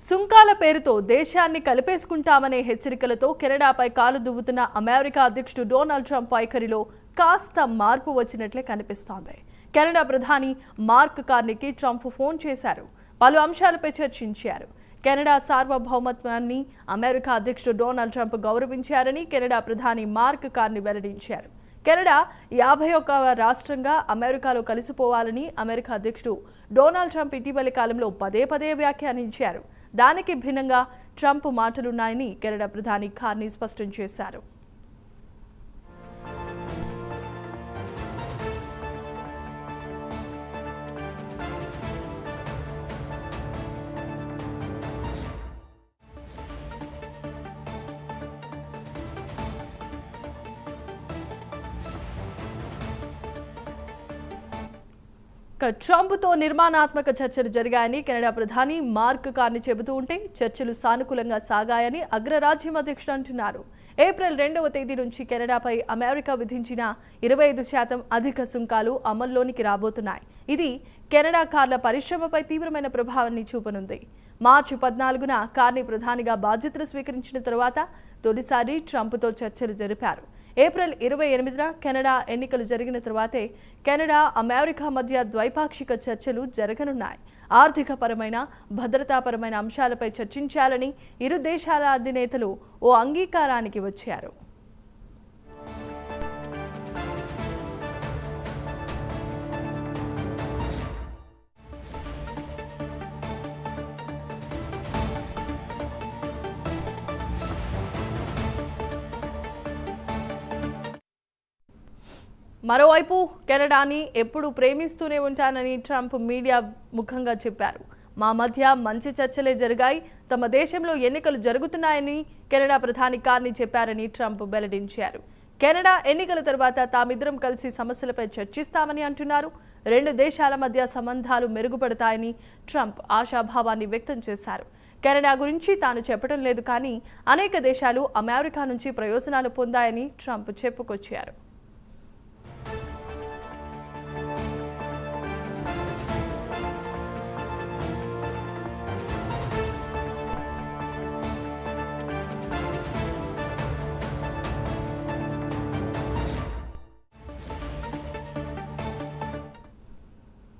సుంకాల పేరుతో దేశాన్ని కలిపేసుకుంటామనే హెచ్చరికలతో కెనడాపై కాలు దువ్వుతున్న అమెరికా అధ్యక్షుడు డొనాల్డ్ ట్రంప్ వైఖరిలో కాస్త మార్పు వచ్చినట్లే కనిపిస్తోంది. కెనడా ప్రధాని మార్క్ కార్నికి ట్రంప్ ఫోన్ చేశారు. పలు అంశాలపై చర్చించారు. కెనడా సార్వభౌమత్వాన్ని అమెరికా అధ్యక్షుడు డొనాల్డ్ ట్రంప్ గౌరవించారని కెనడా ప్రధాని మార్క్ కార్ని వెల్లడించారు. కెనడా యాభై ఒక్క రాష్ట్రంగా అమెరికాలో కలిసిపోవాలని అమెరికా అధ్యక్షుడు డొనాల్డ్ ట్రంప్ ఇటీవలి కాలంలో పదే పదే వ్యాఖ్యానించారు. దానికి భిన్నంగా ట్రంప్ మాటలున్నాయని కెనడా ప్రధాని ఖార్ని స్పష్టం చేశారు. ట్రంప్తో నిర్మాణాత్మక చర్చలు జరిగాయని కెనడా ప్రధాని మార్క్ కార్ని చెబుతూ ఉంటే చర్చలు సానుకూలంగా సాగాయని అగ్రరాజ్యం అధ్యక్షుడు అంటున్నారు. ఏప్రిల్ రెండవ తేదీ నుంచి కెనడాపై అమెరికా విధించిన ఇరవై ఐదు శాతం అధిక సుంకాలు అమల్లోనికి రాబోతున్నాయి. ఇది కెనడా కార్ల పరిశ్రమపై తీవ్రమైన ప్రభావాన్ని చూపనుంది. మార్చి పద్నాలుగున కార్ని ప్రధానిగా బాధ్యతలు స్వీకరించిన తరువాత తొలిసారి ట్రంప్తో చర్చలు జరిపారు. ఏప్రిల్ ఇరవై ఎనిమిదిన కెనడా ఎన్నికలు జరిగిన తర్వాతే కెనడా అమెరికా మధ్య ద్వైపాక్షిక చర్చలు జరగనున్నాయి. ఆర్థికపరమైన భద్రతాపరమైన అంశాలపై చర్చించాలని ఇరు దేశాల అధినేతలు ఓ అంగీకారానికి వచ్చారు. మరోవైపు కెనడాని ఎప్పుడు ప్రేమిస్తూనే ఉంటానని ట్రంప్ మీడియా ముఖంగా చెప్పారు. మా మధ్య మంచి చర్చలే జరిగాయి. తమ దేశంలో ఎన్నికలు జరుగుతున్నాయని కెనడా ప్రధాని కార్ని చెప్పారని ట్రంప్ వెల్లడించారు. కెనడా ఎన్నికల తర్వాత తామిద్దరం కలిసి సమస్యలపై చర్చిస్తామని అంటున్నారు. రెండు దేశాల మధ్య సంబంధాలు మెరుగుపడతాయని ట్రంప్ ఆశాభావాన్ని వ్యక్తం చేశారు. కెనడా గురించి తాను చెప్పడం లేదు కానీ అనేక దేశాలు అమెరికా నుంచి ప్రయోజనాలు పొందాయని ట్రంప్ చెప్పుకొచ్చారు.